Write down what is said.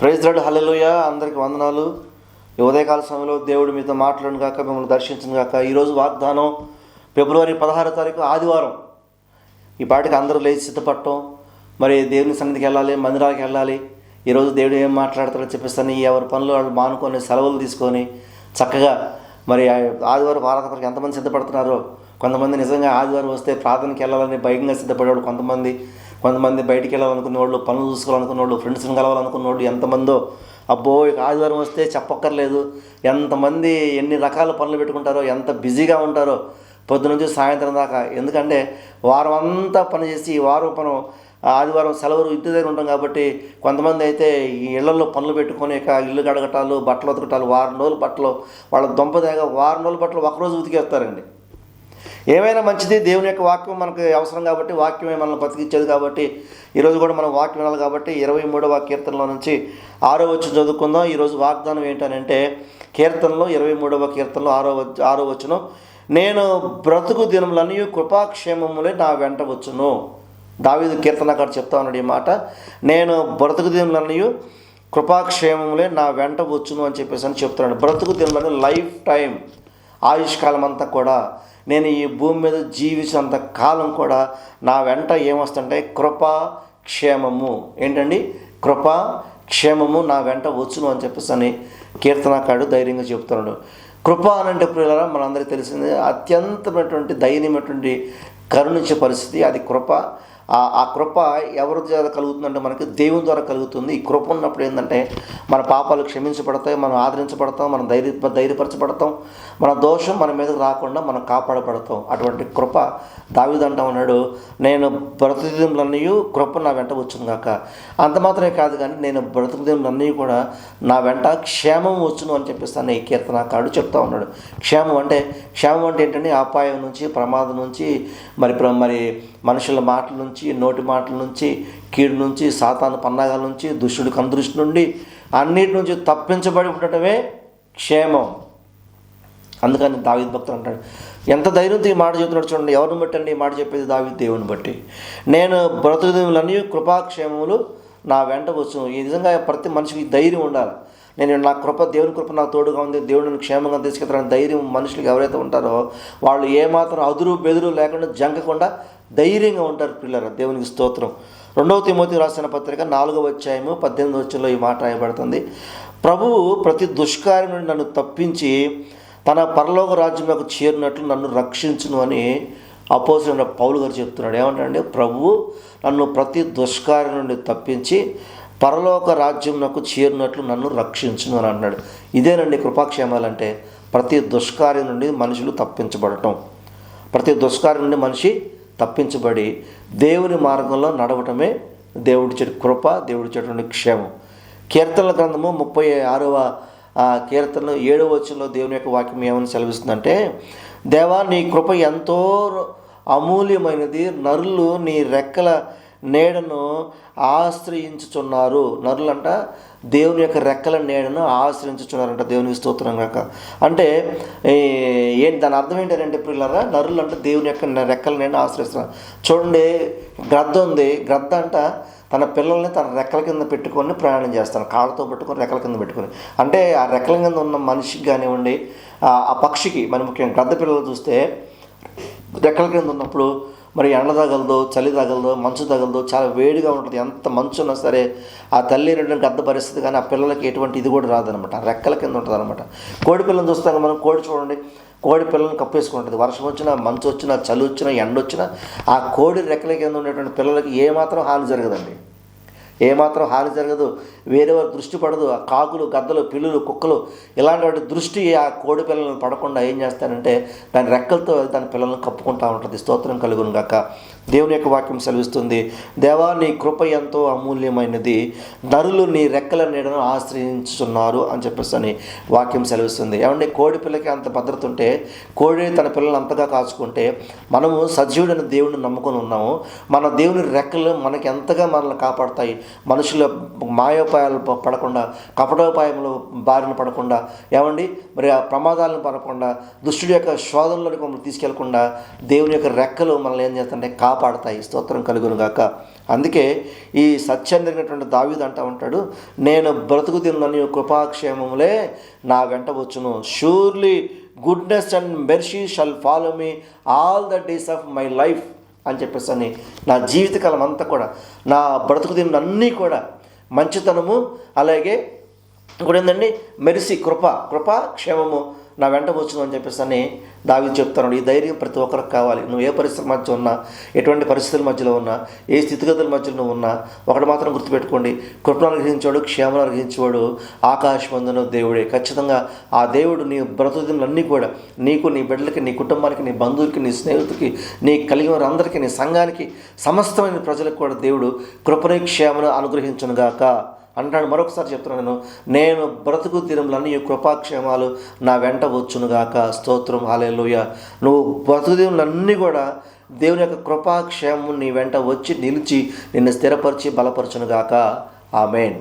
Praise రాడు హల్లెలూయ. అందరికి వందనాలు. ఈ ఉదయకాల సమయంలో దేవుడు మీతో మాట్లాడిన కాక మిమ్మల్ని దర్శించిన కాక ఈరోజు వాగ్దానం ఫిబ్రవరి పదహారో తారీఖు ఆదివారం. ఈ పాటికి అందరూ లేచి సిద్ధపడటం. మరి దేవుని సన్నిధికి వెళ్ళాలి మందిరాలకు వెళ్ళాలి. ఈరోజు దేవుడు ఏం మాట్లాడతాడో చెప్పిస్తాను. ఎవరి పనులు వాళ్ళు మానుకొని సెలవులు తీసుకొని చక్కగా మరి ఆదివారం ఆరాధనకు ఎంతమంది సిద్ధపడుతున్నారో కొంతమంది నిజంగా ఆదివారం వస్తే ప్రార్థనకి వెళ్ళాలని భయంగా సిద్ధపడేవాడు కొంతమంది. కొంతమంది బయటికి వెళ్ళాలనుకునే వాళ్ళు పనులు చూసుకోవాలనుకునే వాళ్ళు ఫ్రెండ్స్ని కలవాలనుకున్న వాళ్ళు ఎంతమందో. అబ్బో ఇక ఆదివారం వస్తే చెప్పక్కర్లేదు. ఎంతమంది ఎన్ని రకాల పనులు పెట్టుకుంటారో ఎంత బిజీగా ఉంటారో పొద్దు నుంచి సాయంత్రం దాకా. ఎందుకంటే వారం అంతా పనిచేసి ఈ వారం మనం ఆదివారం సెలవులు ఇంటి దగ్గర ఉంటాం కాబట్టి కొంతమంది అయితే ఈ ఇళ్ళలో పనులు పెట్టుకొని ఇక ఇల్లు కడగటాలు బట్టలు ఉతకటాలు వారం రోజులు బట్టలు వాళ్ళ దొంపదేగా వారం రోజులు బట్టలు ఒకరోజు ఉతికేస్తారండి. ఏమైనా మంచిది దేవుని యొక్క వాక్యం మనకు అవసరం కాబట్టి వాక్యమే మనల్ని బతికించేది కాబట్టి ఈరోజు కూడా మనం వాక్యం వినాలి కాబట్టి ఇరవై మూడవ కీర్తనలో నుంచి ఆరో వచ్చి చదువుకుందాం. ఈరోజు వాగ్దానం ఏంటనంటే కీర్తనలో ఇరవై మూడవ కీర్తనలో ఆరో ఆరో వచ్చును నేను బ్రతుకు దినములన్నీ కృపాక్షేమములే నా వెంట వచ్చును. దావీదు కీర్తనకారు చెప్తా ఉన్నాడు ఈ మాట నేను బ్రతుకు దినములన్నీ కృపాక్షేమములే నా వెంట వచ్చును అని చెప్పేసి అని చెప్తున్నాడు. బ్రతుకు దినములని లైఫ్ టైం ఆయుష్కాలం అంతా కూడా నేను ఈ భూమి మీద జీవించినంత కాలం కూడా నా వెంట ఏమొస్తుంటే కృప క్షేమము. ఏంటండి? కృప క్షేమము నా వెంట వచ్చును అని చెప్పేసి అని కీర్తనకాడు ధైర్యంగా చెబుతున్నాడు కృప అనంటే ప్రియులరా మనందరికీ తెలిసింది అత్యంతమైనటువంటి దైన్యమైనటువంటి కరుణించే పరిస్థితి అది కృప. ఆ కృప ఎవరి ద్వారా కలుగుతుందంటే మనకి దేవుని ద్వారా కలుగుతుంది. ఈ కృప ఉన్నప్పుడు ఏంటంటే మన పాపాలు క్షమించబడతాయి మనం ఆదరించబడతాం మనం ధైర్య ధైర్యపరచబడతాం మన దోషం మన మీదకు రాకుండా మనం కాపాడబడతాం. అటువంటి కృప దావిదంటా ఉన్నాడు నేను బ్రతుకుదిములన్నీ కృప నా వెంట వచ్చింది కాక అంత మాత్రమే కాదు కానీ నేను బ్రతుకుదిములన్నీ కూడా నా వెంట క్షేమం వచ్చును అని చెప్పిస్తాను ఈ కీర్తనకారుడు చెప్తా ఉన్నాడు. క్షేమం అంటే క్షేమం అంటే ఏంటంటే అపాయం నుంచి ప్రమాదం నుంచి మరి ప్ర- మరి మనుషుల మాటల నుంచి నోటి మాటల నుంచి కీడు నుంచి సాతాను పన్నాగాల నుంచి దుష్టుడి కందృష్టి నుండి అన్నిటి నుంచి తప్పించబడి ఉండటమే క్షేమం. అందుకని దావిద్ భక్తులు అంటాడు ఎంత ధైర్యంతో ఈ మాట చెబుతున్నాడు చూడండి ఎవరిని బట్టి అండి ఈ మాట చెప్పేది దావిద్ దేవుని బట్టి? నేను బ్రతుకుదములన్నీ కృపాక్షేమములు నా వెంట వచ్చు ఈ నిజంగా ప్రతి మనిషికి ధైర్యం ఉండాలి. నేను నా కృప దేవుని కృప నాకు తోడుగా ఉంది. దేవుడిని క్షేమంగా తీసుకెళ్తానని ధైర్యం మనుషులకు ఎవరైతే ఉంటారో వాళ్ళు ఏమాత్రం అదురు బెదురు లేకుండా జంకకుండా ధైర్యంగా ఉంటారు పిల్లలు దేవునికి స్తోత్రం. రెండవ తిమోతి రాసిన పత్రిక నాలుగవ అధ్యాయము పద్దెనిమిది వచ్చంలో ఈ మాట రాయబడుతుంది. ప్రభువు ప్రతి దుష్కార్యం నుండి నన్ను తప్పించి తన పరలోక రాజ్యంలోకి చేరినట్లు నన్ను రక్షించును అని అపోజిట్ పౌలు గారు చెప్తున్నాడు. ఏమంటాడంటే ప్రభువు నన్ను ప్రతి దుష్కార్యం నుండి తప్పించి పరలోక రాజ్యంలోకి చేరినట్లు నన్ను రక్షించును అని అన్నాడు ఇదేనండి కృపాక్షేమాలంటే ప్రతి దుష్కార్యం నుండి మనుషులు తప్పించబడటం. ప్రతి దుష్కార్యం నుండి మనిషి తప్పించబడి దేవుని మార్గంలో నడవటమే దేవుడి చెడు కృప దేవుడి చెడు క్షేమం. కీర్తనల గ్రంథము ముప్పై ఆరవ కీర్తనలు కీర్తన ఏడవ వచ్చంలో దేవుని యొక్క వాక్యం ఏమని సెలవిస్తుందంటే దేవా నీ కృప ఎంతో అమూల్యమైనది నరులు నీ రెక్కల నీడను ఆశ్రయించుచున్నారు. నరులంట దేవుని యొక్క రెక్కల నీడను ఆశ్రయించుచున్నారంట దేవునికి స్తోత్రం కాక అంటే ఈ- ఏంటి దాని అర్థం ఏంటంటే పిల్లరా నరులు అంటే దేవుని యొక్క రెక్కల నీడను ఆశ్రయిస్తున్నారు. చూడండి గ్రద్ద ఉంది. గ్రద్ద అంట తన పిల్లల్ని తన రెక్కల కింద పెట్టుకొని ప్రయాణం చేస్తాను. కాళ్ళతో పట్టుకొని రెక్కల కింద పెట్టుకొని. అంటే ఆ రెక్కల కింద ఉన్న మనిషికి కానివ్వండి ఆ ఆ పక్షికి మరి ముఖ్యంగా గద్ద పిల్లలు చూస్తే రెక్కల కింద ఉన్నప్పుడు మరి ఎండ తగలదు చలి తగలదు మంచు తగలదు చాలా వేడిగా ఉంటుంది. ఎంత మంచు ఉన్నా సరే ఆ తల్లి రెండు గద్ద పరిస్థితి కానీ ఆ పిల్లలకి ఎటువంటి ఇది కూడా రాదనమాట. రెక్కల కింద ఉంటుంది అనమాట కోడి పిల్లలు చూస్తాం మనం కోడి చూడండి. కోడి పిల్లల్ని కప్పేసుకుంటుంది. వర్షం వచ్చినా మంచు వచ్చినా చలి వచ్చినా ఎండ వచ్చినా ఆ కోడి రెక్కల కింద ఉండేటువంటి పిల్లలకి ఏమాత్రం హాని జరగదండి. ఏమాత్రం హాని జరగదు. వేరే వారి దృష్టి పడదు. ఆ కాకులు గద్దలు పిల్లులు కుక్కలు ఇలాంటి వాటి దృష్టి ఆ కోడి పిల్లలను పడకుండా ఏం చేస్తానంటే దాని రెక్కలతో దాని పిల్లలను కప్పుకుంటా ఉంటుంది. స్తోత్రం కలుగును గాక. దేవుని యొక్క వాక్యం సెలవిస్తుంది. దేవా నీ కృప ఎంతో అమూల్యమైనది. నరులు నీ రెక్కల నీడను ఆశ్రయించుతున్నారు అని చెప్పేసి అని వాక్యం సెలవిస్తుంది. ఏమంటే కోడి పిల్లకి అంత భద్రత ఉంటే కోడి తన పిల్లలు అంతగా కాచుకుంటే మనము సజీవుడైన దేవుడిని నమ్ముకొని ఉన్నాము. మన దేవుని రెక్కలు మనకి ఎంతగా మనల్ని కాపాడుతాయి. మనుషుల మాయోపాయాలు పడకుండా కపటోపాయములు బారిన పడకుండా ఏమండి? మరి ఆ ప్రమాదాలను పడకుండా దుష్టుడి యొక్క శోధనలోకి మమ్మల్ని తీసుకెళ్ళకుండా దేవుని యొక్క రెక్కలు మనల్ని ఏం చేస్తుంటే కాపాడతాయి. స్తోత్రం కలుగును గాక. అందుకే ఈ సత్యం జరిగినటువంటి దావీదు అంటా ఉంటాడు నేను బ్రతుకు తిన్నని కృపాక్షేమములే నా వెంట వచ్చును. Surely goodness and mercy shall follow me all the days of my life అని చెప్పేసి అని నా జీవితకాలం అంతా కూడా నా బ్రతుకు దిన కూడా మంచితనము అలాగే ఇంకోటి ఏంటండి మెరిసి కృప కృప క్షేమము నా వెంట వచ్చును అని చెప్పేసి అని దావి చెప్తాను ఈ ధైర్యం ప్రతి ఒక్కరికి కావాలి. నువ్వు ఏ పరిస్థితి మధ్య ఉన్నా ఎటువంటి పరిస్థితుల మధ్యలో ఉన్నా ఏ స్థితిగతుల మధ్యలో నువ్వు ఉన్నా ఒకటి మాత్రం గుర్తుపెట్టుకోండి. కృపను అనుగ్రహించేవాడు క్షేమను అనుగ్రహించేవాడు ఆకాశమందున దేవుడే. ఖచ్చితంగా ఆ దేవుడు నీ బ్రతుకులన్నీ కూడా నీకు నీ బిడ్డలకి నీ కుటుంబానికి నీ బంధువులకి నీ స్నేహితులకి నీ కలిగిన వారందరికీ నీ సంఘానికి సమస్తమైన ప్రజలకు కూడా దేవుడు కృపని క్షేమను అనుగ్రహించునుగాక. అంటాడు మరొకసారి చెప్తున్నాను నేను నేను బ్రతుకు దినములన్నీ ఈ కృపాక్షేమాలు నా వెంట వచ్చునుగాక. స్తోత్రం హాలేలుయ నువ్వు బ్రతుకు దినములన్నీ కూడా దేవుని యొక్క కృపాక్షేమం నీ వెంట వచ్చి నిలిచి నిన్ను స్థిరపరిచి బలపరచునుగాక. ఆమెన్.